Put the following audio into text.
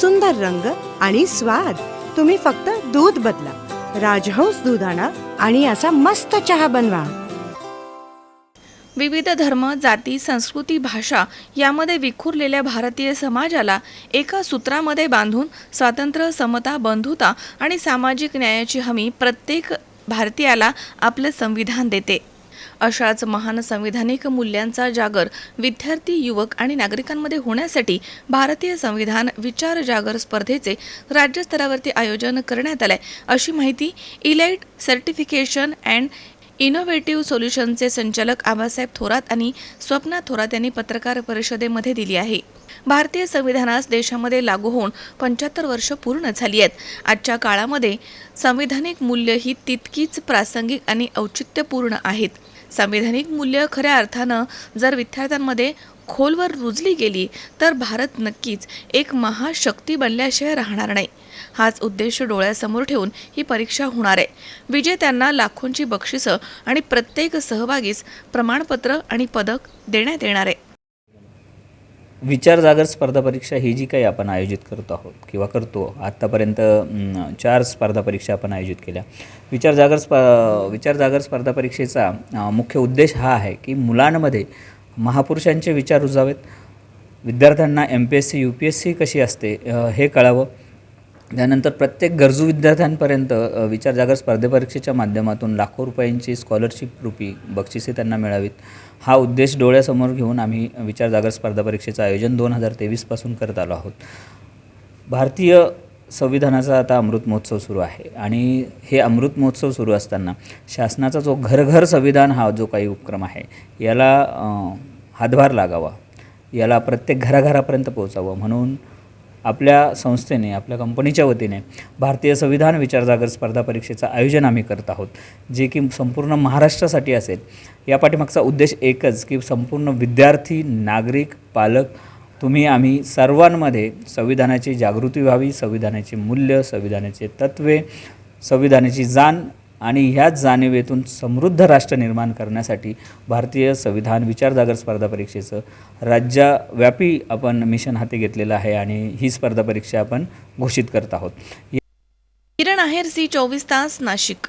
सुंदर रंग आणि स्वाद. तुम्ही फक्त दूध बदला. राजहंस दूध आणा आणि असा मस्त चहा बनवा. विविध धर्म जाती संस्कृती भाषा यामध्ये विखुरलेल्या भारतीय समाजाला एका सूत्रामध्ये बांधून स्वातंत्र्य समता बंधुता आणि सामाजिक न्यायाची हमी प्रत्येक भारतीयाला आपलं संविधान देते. अशाच महान संविधानिक मूल्यांचा जागर विद्यार्थी युवक आणि नागरिकांमध्ये होण्यासाठी भारतीय संविधान विचार जागर स्पर्धेचे राज्यस्तरावरती आयोजन करण्यात आले अशी माहिती इलाइट सर्टिफिकेशन अँड इनोव्हेटिव्ह सोल्युशनचे संचालक आबासाहेब थोरात आणि स्वप्ना थोरात यांनी पत्रकार परिषदेमध्ये दिली आहे. भारतीय संविधानास देशामध्ये लागू होऊन पंच्याहत्तर वर्ष पूर्ण झाली आहेत. आजच्या काळामध्ये संविधानिक मूल्य ही तितकीच प्रासंगिक आणि औचित्यपूर्ण आहेत. संविधानिक मूल्य खऱ्या अर्थानं जर विद्यार्थ्यांमध्ये खोलवर रुजली गेली तर भारत नक्कीच एक महाशक्ती बनल्याशिवाय राहणार नाही. हाच उद्देश डोळ्यासमोर ठेवून ही परीक्षा होणार आहे. विजेत्यांना लाखोंची बक्षिसं आणि प्रत्येक सहभागीस प्रमाणपत्र आणि पदक देण्यात येणार आहे. विचार जागर स्पर्धा परीक्षा ही जी काही आपण आयोजित करत आहोत किंवा करतो आत्तापर्यंत चार स्पर्धा परीक्षा आपण आयोजित केल्या. विचार जागर स्प विचार जागर स्पर्धा परीक्षेचा मुख्य उद्देश हा आहे की मुलांमध्ये महापुरुषांचे विचार रुजावेत. विद्यार्थ्यांना M P S C U P S C कशी असते हे कळावं. त्यानंतर प्रत्येक गरजू विद्यार्थ्यांपर्यंत विचारजागर स्पर्धेपरीक्षेच्या परीक्षेच्या माध्यमातून लाखो रुपयांची स्कॉलरशिप रूपी बक्षिसे त्यांना मिळावीत. हा उद्देश डोळ्यासमोर घेऊन आम्ही विचारजागर स्पर्धा परीक्षेचं आयोजन दोन हजार तेवीसपासून करत आलो आहोत. भारतीय संविधानाचा आता अमृत महोत्सव सुरू आहे. आणि हे अमृत महोत्सव सुरू असताना शासनाचा जो घरघर संविधान हा जो काही उपक्रम आहे याला हातभार लागावा. याला प्रत्येक घराघरापर्यंत पोहोचावं. म्हणून आपल्या संस्थेने आपल्या कंपनीच्या वतीने भारतीय संविधान विचार जागर स्पर्धा परीक्षेचं आयोजन आम्ही करत आहोत जे की संपूर्ण महाराष्ट्रासाठी असेल. या पाठीमागचा उद्देश एकच की संपूर्ण विद्यार्थी नागरिक पालक तुम्ही आम्ही सर्वांमध्ये संविधानाची जागृती व्हावी संविधानाचे मूल्य संविधानाचे तत्त्वे संविधानाची जाण आणि ह्याच जाणीवेतून समृद्ध राष्ट्र निर्माण करण्यासाठी भारतीय संविधान विचारजागर स्पर्धा परीक्षेचं राज्याव्यापी आपण मिशन हाती घेतलेलं आहे आणि ही स्पर्धा परीक्षा आपण घोषित करत आहोत. किरण आहेर सी चोवीस तास नाशिक.